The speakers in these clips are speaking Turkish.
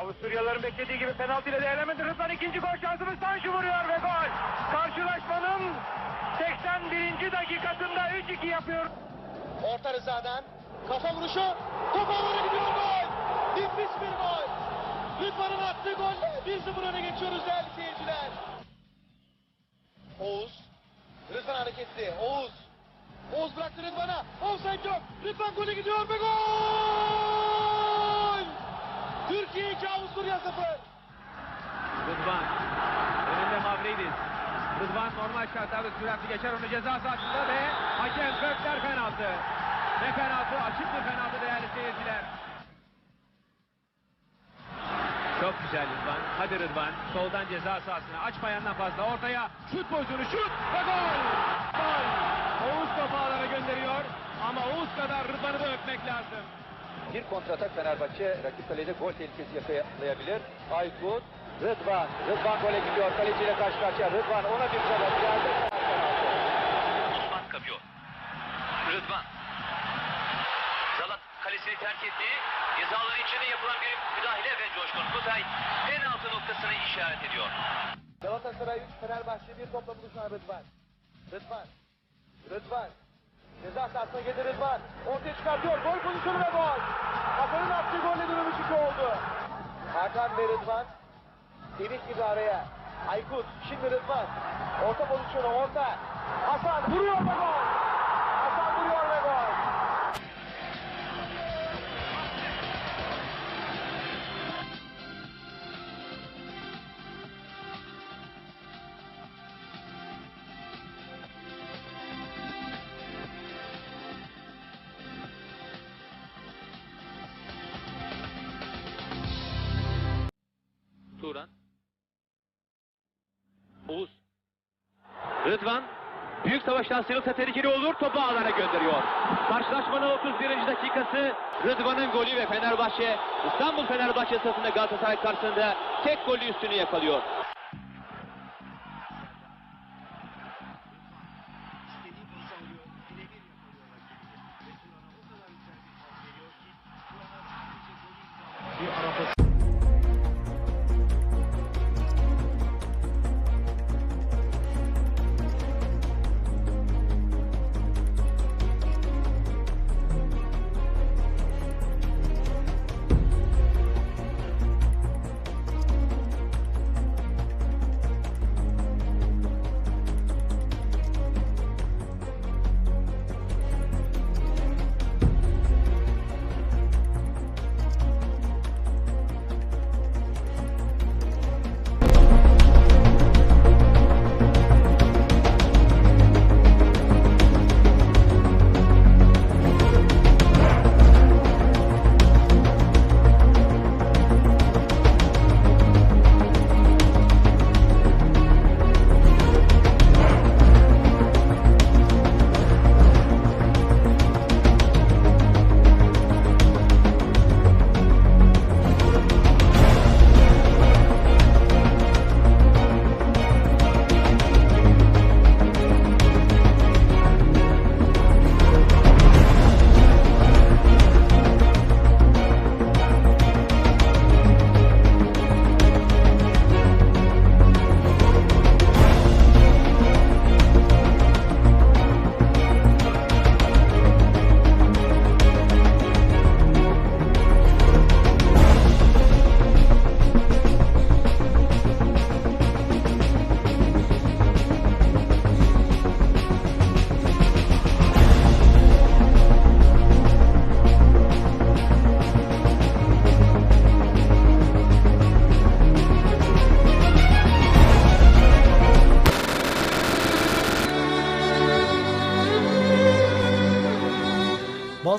Avusturyalıların beklediği gibi penaltıyla değerlemedi. Rıdvan ikinci gol şansını Sancho vuruyor ve gol. Karşılaşmanın 81. dakikasında 3-2 yapıyor. Orta Rıza'dan kafa vuruşu. Top ağlara gidiyor gol. Nefis bir gol. Rıdvan'ın attığı golle 1-0 öne geçiyoruz değerli seyirciler. Oğuz. Rıdvan hareketli. Oğuz. Oğuz bıraktı Rıdvan'a. Offside yok. Rıdvan golü gidiyor ve gol! Türkiye 2 Avusturya 0. Rıdvan. Önünde Mavridis. Rıdvan normal şartlarda süratli geçer onu ceza sahasında ve hakem Kökler penaltı. Ve penaltı açık bir penaltı değerli seyirciler. Çok güzel Rıdvan. Hadi Rıdvan. Soldan ceza sahasına. Açma yandan fazla. Ortaya. Şut pozisyonu. Şut. Ve gol. Gol. Oğuz topu gönderiyor. Ama Oğuz kadar Rıdvan'ı da öpmek lazım. Bir kontratak Fenerbahçe rakip kalede gol tehlikesi yakalayabilir. Aykut, Rıdvan. Rıdvan gole gidiyor. Kaleciyle karşı karşıya. Rıdvan ona bir da penaltı. Osman kapıyor. Rıdvan. Zalat kalesini terk etti. Cezaları içinde yapılan bir müdahale ve Coşkun Kutay penaltı noktasını işaret ediyor. Galatasaray 3, Fenerbahçe 1 topla buluşan Rıdvan. Rıdvan. Rıdvan. Ceza sahasına girdi Rıdvan. Ortaya çıkartıyor. Gol pozisyonu ve gol. Hakan'ın attığı golle durum 3-2 oldu. Hakan ve Rıdvan. Delik gibi araya. Aykut. Şimdi Rıdvan. Orta pozisyonu orta. Hasan vuruyor ve gol. Oğuz. Rıdvan. Büyük savaştan sıyrılsa tehlikeli olur. Topu ağlara gönderiyor. Karşılaşmanın 31. dakikası Rıdvan'ın golü ve Fenerbahçe İstanbul Fenerbahçe sırasında Galatasaray karşısında tek golü üstünü yakalıyor.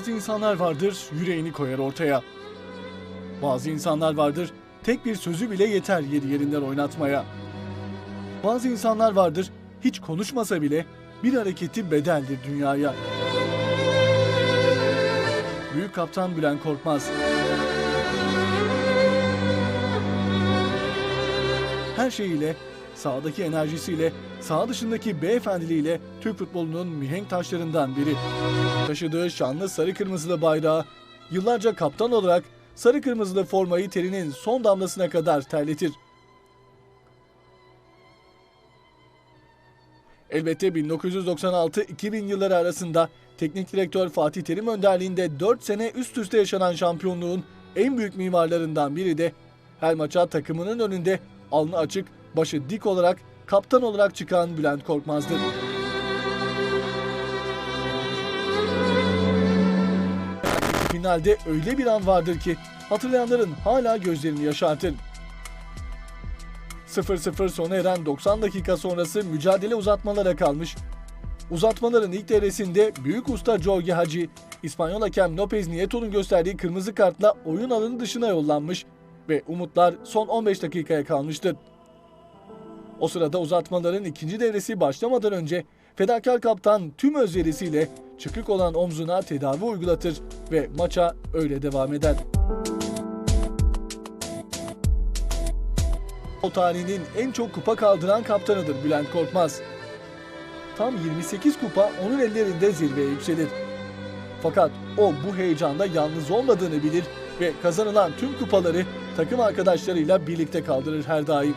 Bazı insanlar vardır yüreğini koyar ortaya. Bazı insanlar vardır tek bir sözü bile yeter yeri yerinden oynatmaya. Bazı insanlar vardır hiç konuşmasa bile bir hareketi bedeldir dünyaya. Büyük kaptan Bülent Korkmaz. Her şeyiyle, sahadaki enerjisiyle, saha dışındaki beyefendiliğiyle Türk futbolunun mihenk taşlarından biri. Taşıdığı şanlı sarı kırmızılı bayrağı yıllarca kaptan olarak sarı kırmızılı formayı terinin son damlasına kadar terletir. Elbette 1996-2000 yılları arasında teknik direktör Fatih Terim önderliğinde 4 sene üst üste yaşanan şampiyonluğun en büyük mimarlarından biri de her maça takımının önünde alnı açık, başı dik olarak kaptan olarak çıkan Bülent Korkmaz'dır. Finalde öyle bir an vardır ki hatırlayanların hala gözlerini yaşartır. 0-0 sona eren 90 dakika sonrası mücadele uzatmalara kalmış. Uzatmaların ilk devresinde büyük usta Jorge Hagi, İspanyol hakem Lopez Nieto'nun gösterdiği kırmızı kartla oyun alanı dışına yollanmış ve umutlar son 15 dakikaya kalmıştı. O sırada uzatmaların ikinci devresi başlamadan önce fedakar kaptan tüm özverisiyle çıkık olan omzuna tedavi uygulatır ve maça öyle devam eder. O tarihinin en çok kupa kaldıran kaptanıdır Bülent Korkmaz. Tam 28 kupa onun ellerinde zirveye yükselir. Fakat o bu heyecanda yalnız olmadığını bilir ve kazanılan tüm kupaları takım arkadaşlarıyla birlikte kaldırır her daim.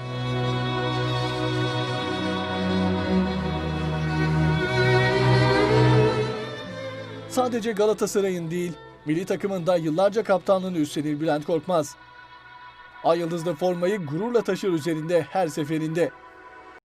Sadece Galatasaray'ın değil, milli takımında yıllarca kaptanlığını üstlenir Bülent Korkmaz. Ay yıldızlı formayı gururla taşır üzerinde her seferinde.